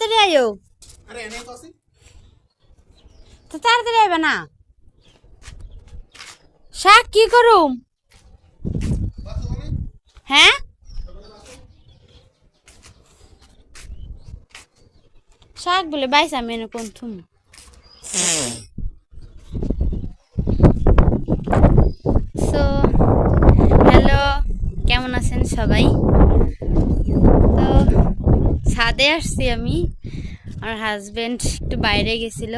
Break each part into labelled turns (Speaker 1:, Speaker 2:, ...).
Speaker 1: তাড়াতাড়ি আয়ো।
Speaker 2: আরে এনে তো আছে।
Speaker 1: তো তাড়াতাড়ি আইবে না। শাক কি করুম? হ্যাঁ? শাক বলে বাইসা মেনে কোন থুম সো হ্যালো কেমন আছেন সবাই তো ছাদে আসছি আমি। আমার হাজবেন্ড একটু বাইরে গেছিল।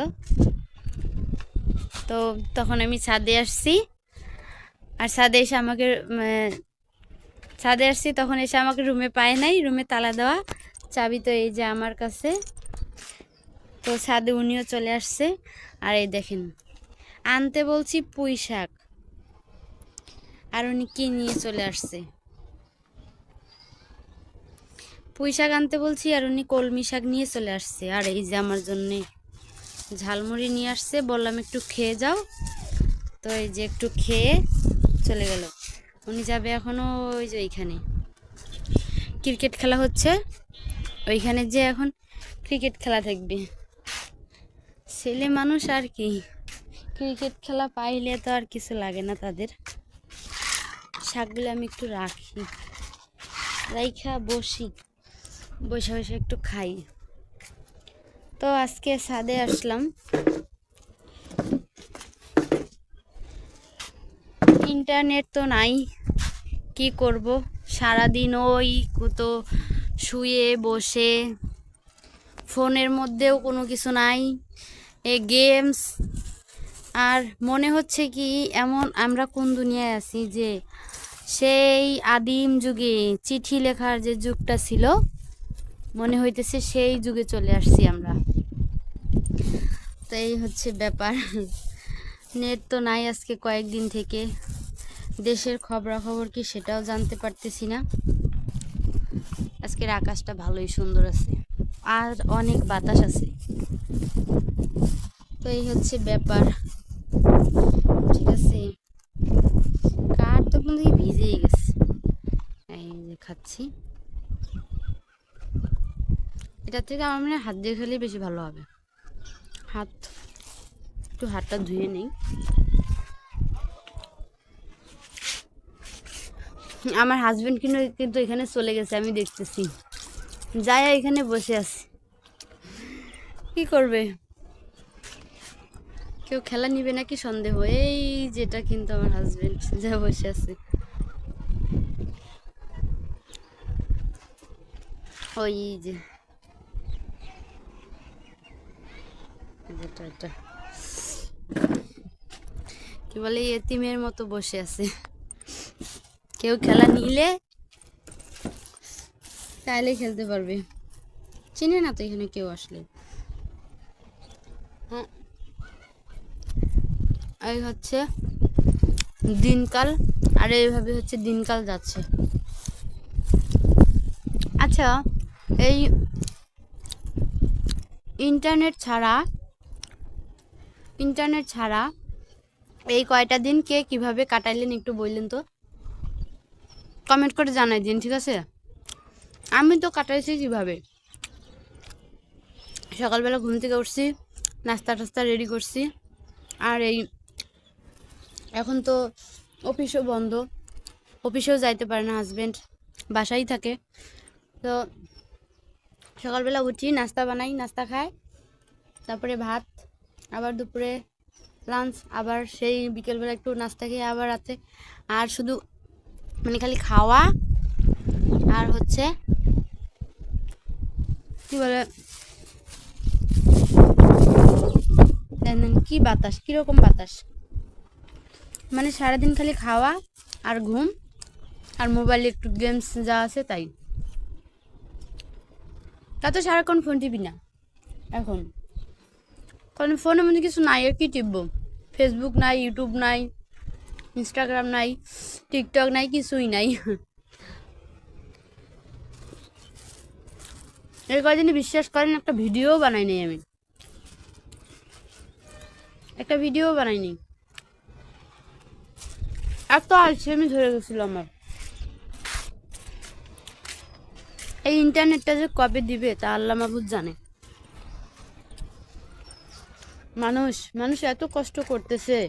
Speaker 1: তো তখন আমি ছাদে আসছি। আর ছাদে এসে আমাকে ছাদে আসছি তখন এসে আমাকে রুমে পায় নাই। রুমে তালা দেওয়া, চাবি তো এই যে আমার কাছে। তো ছাদে উনিও চলে আসছে। আর এই দেখেন, আনতে বলছি পুঁই শাক। আর উনি কি নিয়ে চলে আসছে? পুঁই শাক আনতে বলছি আর উনি কলমি শাক নিয়ে চলে আসছে। আর এই যে আমার জন্যে ঝালমুড়ি নিয়ে আসছে, বললাম একটু খেয়ে যাও। তো এই যে একটু খেয়ে চলে গেল। উনি যাবে এখনও ওই যে ওইখানে। ক্রিকেট খেলা হচ্ছে। ওইখানে যে এখন ক্রিকেট খেলা থাকবে। ছেলে মানুষ আর কি। ক্রিকেট খেলা পাইলে তো আর কিছু লাগে না তাদের। শাকগুলো আমি একটু রাখি। রাইখা বসি। বসে বসে একটু খাই। তো আজকে ছাদে আসলাম। ইন্টারনেট তো নাই, কি করব? সারাদিন ওই কত শুয়ে, বসে, ফোনের মধ্যেও কোনো কিছু নাই, এ গেমস। আর মনে হচ্ছে কি, এমন আমরা কোন দুনিয়ায় আছি যে সেই আদিম যুগে চিঠি লেখার যে যুগটা ছিল মনে হইতেছে সেই যুগে চলে আসছি আমরা। তো এই হচ্ছে ব্যাপার। নেট তো নাই আজকে কয়েকদিন থেকে। দেশের খবরাখবর কি সেটাও জানতে পারতেছি না। আজকের আকাশটা ভালোই সুন্দর আছে। আর অনেক বাতাস আছে। তো এই হচ্ছে ব্যাপার। ঠিক আছে? কার তো কিন্তু ভিজেই গেছে। এই যে খাচ্ছি। এটা থেকে আমার মনে হাত দিয়ে খেলেই বেশি ভালো হবে। হাত, একটু হাতটা ধুয়ে নেই। আমার হাজব্যান্ড কিন্তু কিন্তু এখানে চলে গেছে, আমি দেখতেছি। যাই এখানে বসে আছি। কি করবে? কেউ খেলা নিবে নাকি সন্দেহ? এই যেটা কিন্তু আমার হাজব্যান্ড যা বসে আছে। ওই যে। যেটা এটা। কি বলে এতিমের মতো বসে আছে। কেউ খেলা নিলে তাইলে খেলতে পারবে। চিনে না তো এখানে কেউ আসলে। হ্যাঁ। এই হচ্ছে দিনকাল, আর এইভাবে হচ্ছে দিনকাল যাচ্ছে। আচ্ছা এই ইন্টারনেট ছাড়া ইন্টারনেট ছাড়া এই কয়টা দিন কে কীভাবে কাটাইলেন একটু বললেন তো। কমেন্ট করে জানাই দিন, ঠিক আছে? আমি তো কাটাইছি কীভাবে? সকালবেলা ঘুম থেকে উঠছি, নাস্তা টাস্তা রেডি করছি, আর এই এখন তো অফিসও বন্ধ, অফিসেও যাইতে পারে না হাজব্যান্ড বাসায় থাকে। তো সকালবেলা উঠি, নাস্তা বানাই, নাস্তা খাই, তারপরে ভাত আবার দুপুরে লাঞ্চ আবার সেই বিকেলবেলা একটু নাস্তা খেয়ে আবার রাতে। আর শুধু মানে খালি খাওয়া আর হচ্ছে কি বলে? কি বাতাস, কীরকম বাতাস? মানে সারাদিন খালি খাওয়া আর ঘুম আর মোবাইলে একটু গেমস যা আছে তাই। তা তো সারাক্ষণ ফোন টিপি না, এখন। কারণ ফোনের মধ্যে কিছু নাই, আর কি টিপবো? ফেসবুক নাই ইউটিউব নাই ইনস্টাগ্রাম নাই টিকটক নাই, কিছুই নাই। এর কদিনই বিশ্বাস করেন, একটা ভিডিও বানাই নাই আমি। একটা ভিডিও বানাইনি এত আলসি আমি ধরে গেছিল আমার। এই ইন্টারনেটটা যে কবে দিবে, তা আল্লাহ মাহবুদ জানে। মানুষ মানুষ এত কষ্ট করতেছে।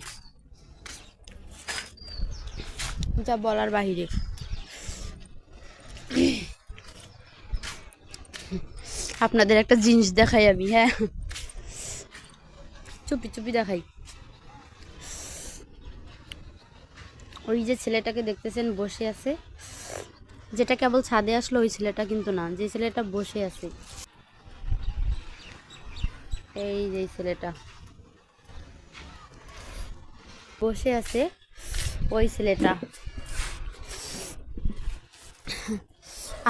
Speaker 1: যা বলার বাহিরে। আপনাদের একটা জিনিস দেখাই আমি হ্যাঁ। চুপি চুপি দেখাই। ওই যে ছেলেটাকে দেখতেছেন, বসে আছে। যেটা কেবল ছাদে আসলো, ওই ছেলেটা কিন্তু না। যে ছেলেটা বসে আছে। এই যে ছেলেটা। বসে আছে ওই ছেলেটা।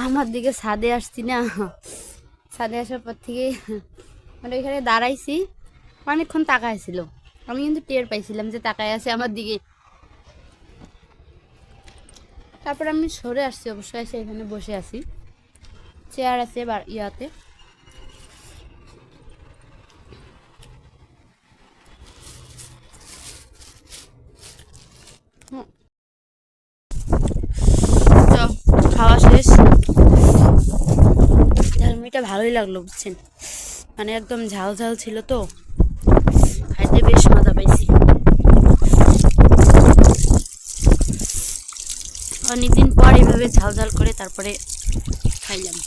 Speaker 1: আমার দিকে ছাদে আসছি না। ছাদে আসার পর থেকে মানে ওইখানে দাঁড়াইছি, অনেকক্ষণ তাকাইছিল আমি কিন্তু টের পাইছিলাম যে তাকায় আছে আমার দিকে। তারপর আমি সরে আসছি অবশ্যই এখানে বসে আছি। চেয়ার আছে ইয়াতে হুম। তো খাওয়া শেষ ঝালমুড়িটা ভালোই লাগল, বুঝছেন? মানে একদম ঝাল ঝাল ছিল তো। খাইতে বেশ মজা পাইছি। অনেকদিন পর এভাবে ঝাল ঝাল করে তারপরে খাইলাম।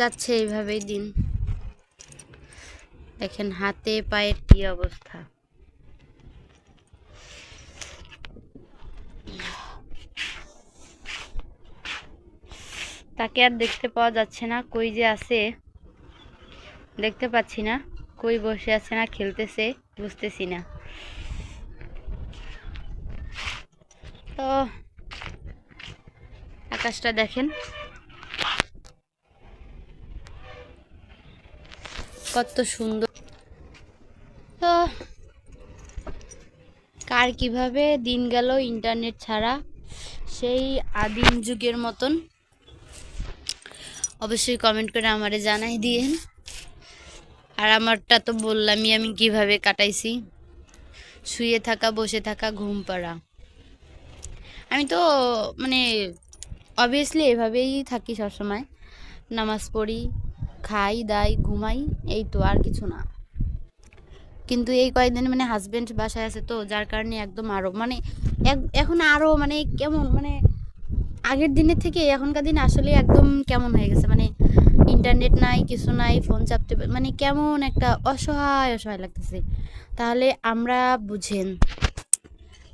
Speaker 1: যাচ্ছে এইভাবেই দিন। দেখেন হাতে, পায়ের কি অবস্থা। তাকে আর দেখতে পাওয়া যাচ্ছে না, কই যে আছে। দেখতে পাচ্ছি না, কই বসে আছে না, খেলতেছে, বুঝতেছি না। তো, আকাশটা দেখেন। কত সুন্দর। তো কার কীভাবে দিন গেল ইন্টারনেট ছাড়া, সেই আদিম যুগের মতন। অবশ্যই কমেন্ট করে আমারে জানাই দিয়েন। আর আমারটা তো বললামই আমি কীভাবে কাটাইছি। শুয়ে থাকা, বসে থাকা, ঘুম পাড়া। আমি তো মানে অবভিয়াসলি এভাবেই থাকি সবসময়। নামাজ পড়ি খাই, দাই, ঘুমাই, এই তো আর কিছু না। কিন্তু এই কয়েকদিন মানে হাজব্যান্ড বাসায় আছে তো, যার কারণে একদম আরও মানে এখন আরও মানে কেমন মানে আগের দিনের থেকে এখনকার দিন আসলে একদম কেমন হয়ে গেছে। মানে ইন্টারনেট নাই, কিছু নাই ফোন চাপতে মানে কেমন একটা অসহায় অসহায় লাগতেছে। তাহলে আমরা বুঝেন,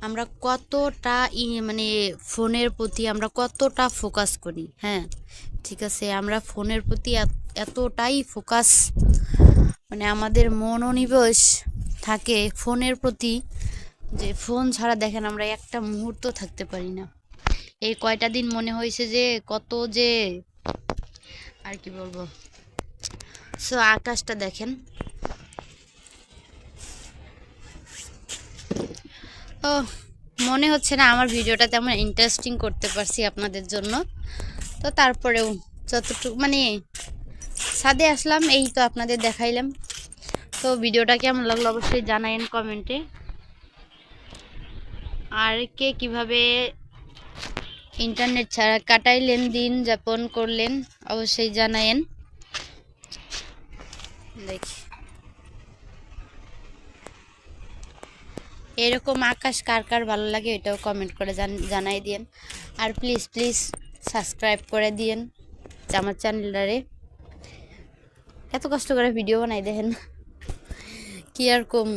Speaker 1: আমরা কতটা মানে ফোনের প্রতি আমরা কতটা ফোকাস করি হ্যাঁ? ঠিক আছে, আমরা ফোনের প্রতি এতটাই ফোকাস মানে আমাদের মনোনিবেশ থাকে ফোনের প্রতি, যে ফোন ছাড়া দেখেন আমরা একটা মুহূর্ত থাকতে পারি না। এই কয়টা দিন মনে হয়েছে যে কত যে, আর কি বলব? সো আকাশটা দেখেন। ও, মনে হচ্ছে না আমার ভিডিওটা তেমন ইন্টারেস্টিং করতে পারছি আপনাদের জন্য। তো তারপরেও যতটুকু মানে ছাদে আসলাম, এই তো আপনাদের দেখাইলাম। তো ভিডিওটা কেমন লাগল অবশ্যই জানাইন কমেন্টে। আর কে কীভাবে ইন্টারনেট ছাড়া কাটাইলেন, দিন যাপন করলেন, অবশ্যই জানায়েন দেখি। এরকম আকাশ কার কার ভালো লাগে, এটাও কমেন্ট করে জান- জানাই দিয়েন। আর প্লিজ প্লিজ সাবস্ক্রাইব করে দিয়েন আমার চ্যানেলটারে। এত কষ্ট করে ভিডিও বানাই দেখেন। কি আর কম?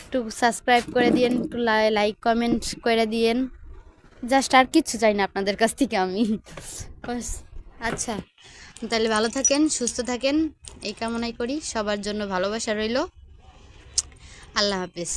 Speaker 1: একটু সাবস্ক্রাইব করে দিয়েন, একটু লাইক কমেন্ট করে দিয়েন। জাস্ট আর কিচ্ছু চাই না আপনাদের কাছ থেকে আমি। আচ্ছা। তাহলে ভালো থাকেন, সুস্থ থাকেন। এই কামনাই করি। সবার জন্য ভালোবাসা রইল। আল্লাহ হাফেজ।